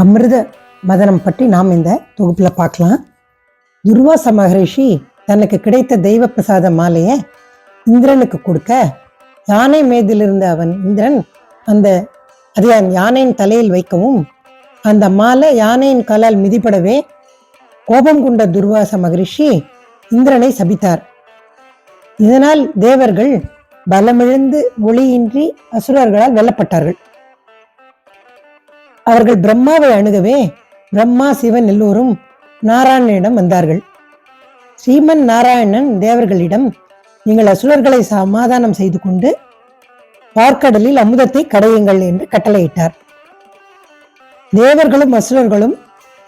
அமிர்த மதனம் பற்றி நாம் இந்த தொகுப்பில் பார்க்கலாம். துர்வாச மகரிஷி தனக்கு கிடைத்த தெய்வ பிரசாத மாலையை இந்திரனுக்கு கொடுக்க யானை மேதிலிருந்த அவன் இந்திரன் அந்த அதை அந்த யானையின் தலையில் வைக்கவும் அந்த மாலை யானையின் காலால் மிதிப்படவே கோபம் கொண்ட துர்வாச மகரிஷி இந்திரனை சபித்தார். இதனால் தேவர்கள் பலமிழந்து ஒளியின்றி அசுரர்களால் வெல்லப்பட்டார்கள். அவர்கள் பிரம்மாவை அணுகவே பிரம்மா சிவன் எல்லோரும் நாராயணனிடம் வந்தார்கள். ஸ்ரீமன் நாராயணன் தேவர்களிடம் நீங்கள் அசுரர்களை சமாதானம் செய்து கொண்டு பார்க்கடலில் அமுதத்தை கடையுங்கள் என்று கட்டளையிட்டார். தேவர்களும் அசுரர்களும்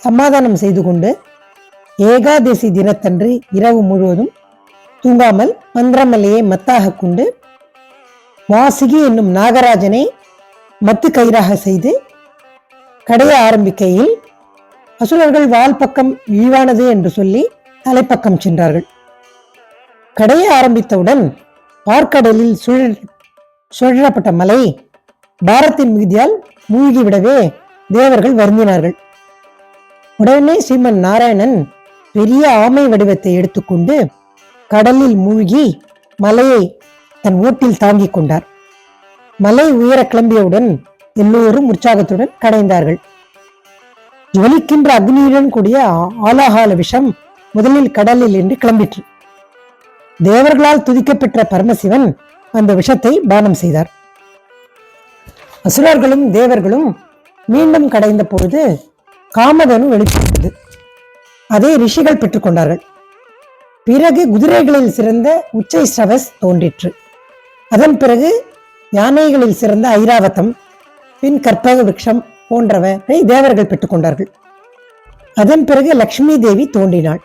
சமாதானம் செய்து கொண்டு ஏகாதசி தினத்தன்று இரவு முழுவதும் தூங்காமல் மந்திரமலையை மத்தாக கொண்டு வாசுகி என்னும் நாகராஜனை மத்து கயிறாக செய்து கடைய ஆரம்பிக்கையில் அசுரர்கள் வால் பக்கம் இழிவானது என்று சொல்லி தலைப்பக்கம் சென்றார்கள். கடைய ஆரம்பித்தவுடன் பார்க்கடலில் சுழல் சுழறப்பட்ட மலை பாரத்தின் மிகுதியால் மூழ்கிவிடவே தேவர்கள் வருந்தினார்கள். உடனே ஸ்ரீமன் நாராயணன் பெரிய ஆமை வடிவத்தை எடுத்துக்கொண்டு கடலில் மூழ்கி மலையை தன் ஓட்டில் தாங்கிக் கொண்டார். மலை உயர கிளம்பியவுடன் எல்லோரும் உற்சாகத்துடன் கடைந்தார்கள். ஜுவலிக்கின்ற அக்னியுடன் கூடிய ஆலாகால விஷம் முதலில் கடலில் என்று கிளம்பிற்று. தேவர்களால் துதிக்கப்பெற்ற பரமசிவன் அந்த விஷத்தை பானம் செய்தார். அசுரர்களும் தேவர்களும் மீண்டும் கடைந்த பொழுது காமதனு வெளிப்பட்டது. அதை ரிஷிகள் பெற்றுக்கொண்டார்கள் பிறகு குதிரைகளில் சிறந்த உச்சை ஸ்ரவஸ் தோன்றிற்று. அதன் பிறகு யானைகளில் சிறந்த ஐராவதம் பின் கற்பக விருட்சம் போன்றவரை தேவர்கள் பெற்றுக்கொண்டார்கள். அதன் பிறகு லக்ஷ்மி தேவி தோன்றினாள்.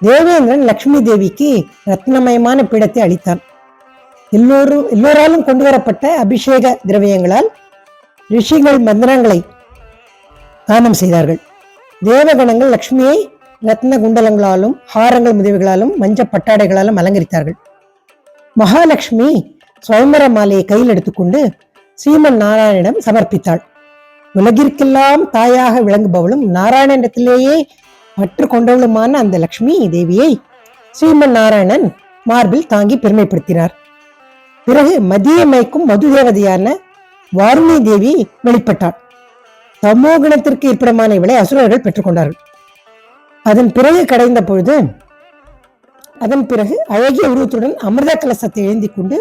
தேவேந்திரன் லக்ஷ்மி தேவிக்கு ரத்னமயமான பீடத்தை அளித்தான். எல்லோரும் எல்லோராலும் கொண்டு வரப்பட்ட அபிஷேக திரவியங்களால் ரிஷிகள் மந்திரங்களை தானம் செய்தார்கள். தேவகணங்கள் லக்ஷ்மியை ரத்ன குண்டலங்களாலும் ஹாரங்கள் முதவிகளாலும் மஞ்ச பட்டாடைகளாலும் அலங்கரித்தார்கள். மகாலட்சுமி சுயம்பர மாலையை கையில் எடுத்துக்கொண்டு ஸ்ரீமன் நாராயணிடம் சமர்ப்பித்தாள். உலகிற்கெல்லாம் தாயாக விளங்குபவளும் நாராயணனிடத்திலேயே பற்று கொண்டவளுமான அந்த லக்ஷ்மி தேவியை ஸ்ரீமன் நாராயணன் மார்பில் தாங்கி பெருமைப்படுத்தினார். பிறகு மதிய மயக்கும் மது தேவதையான வாருணி தேவி வெளிப்பட்டாள். தமோகுணத்திற்கு இருப்பிடமான இவளை அசுரர்கள் பெற்றுக்கொண்டார்கள் அதன் பிறகு கடைந்த பொழுது அதன் பிறகு அழகிய உருவத்துடன் அமிர்த கலசத்தை ஏந்தி கொண்டு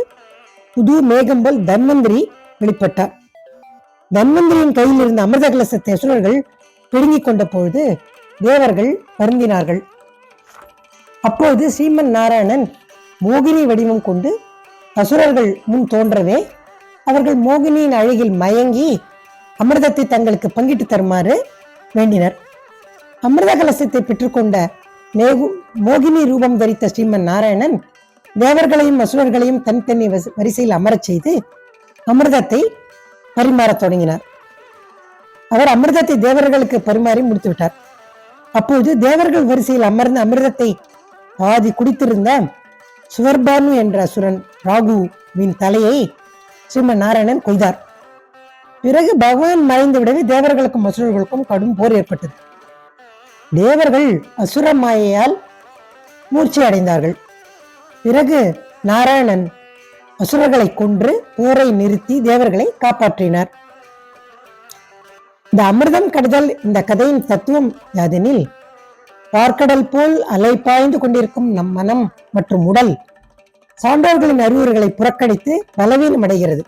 புது மேகம்பல் தன்வந்திரி வெளிப்பட்டார். தன்வந்திரியின் கையில் இருந்த அமிர்த கலசத்தை அசுரர்கள் பிடுங்கிக் கொண்ட பொழுது தேவர்கள் வருந்தினார்கள். அப்போது ஸ்ரீமன் நாராயணன் மோகினி வடிவம் கொண்டு அசுரர்கள் முன் தோன்றவே அவர்கள் மோகினியின் அழகில் மயங்கி அமிர்தத்தை தங்களுக்கு பங்கிட்டு தருமாறு வேண்டினர். அமிர்த கலசத்தை பெற்றுக்கொண்ட மேகு மோகினி ரூபம் தரித்த ஸ்ரீமன் நாராயணன் தேவர்களையும் அசுரர்களையும் தனித்தனி வரிசையில் அமரச் செய்து அமிர்தத்தை பரிமாறத் தொடங்கினார். அவர் அமிர்தத்தை தேவர்களுக்கு பரிமாறி முடித்து விட்டார் அப்போது தேவர்கள் வரிசையில் அமர்ந்த அமிர்தத்தை பாதி குடித்திருந்த சுவர்பானு என்ற அசுரன் ராகுவின் தலையை ஸ்ரீமன் நாராயணன் கொய்தார். பிறகு பகவான் மறைந்துவிடவே தேவர்களுக்கும் அசுரர்களுக்கும் கடும் போர் ஏற்பட்டது. தேவர்கள் அசுர மாயையால் மூர்ச்சி அடைந்தார்கள். பிறகு நாராயணன் அசுரர்களை கொன்று போரை நிறுத்தி தேவர்களை காப்பாற்றினார். இந்த அமிர்தம் கடுதல் இந்த கதையின் தத்துவம் யாதெனில் பார்க்கடல் போல் அலை பாய்ந்து கொண்டிருக்கும் நம் மனம் மற்றும் உடல் சான்றோர்களின் அறிவுரைகளை புறக்கணித்து பலவீனம் அடைகிறது.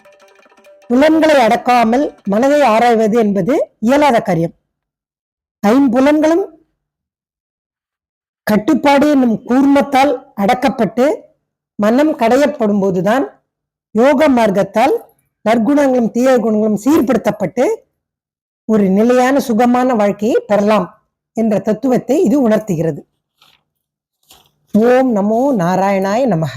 புலன்களை அடக்காமல் மனதை ஆராய்வது என்பது இயலாத காரியம். ஐம்புலன்களும் கட்டுப்பாடு என்னும் கூர்மத்தால் அடக்கப்பட்டு மனம் கடையப்படும் போதுதான் யோக மார்க்கத்தால் நற்குணங்களும் தீய குணங்களும் சீர்படுத்தப்பட்டு ஒரு நிலையான சுகமான வாழ்க்கையை பெறலாம் என்ற தத்துவத்தை இது உணர்த்துகிறது. ஓம் நமோ நாராயணாய நமக.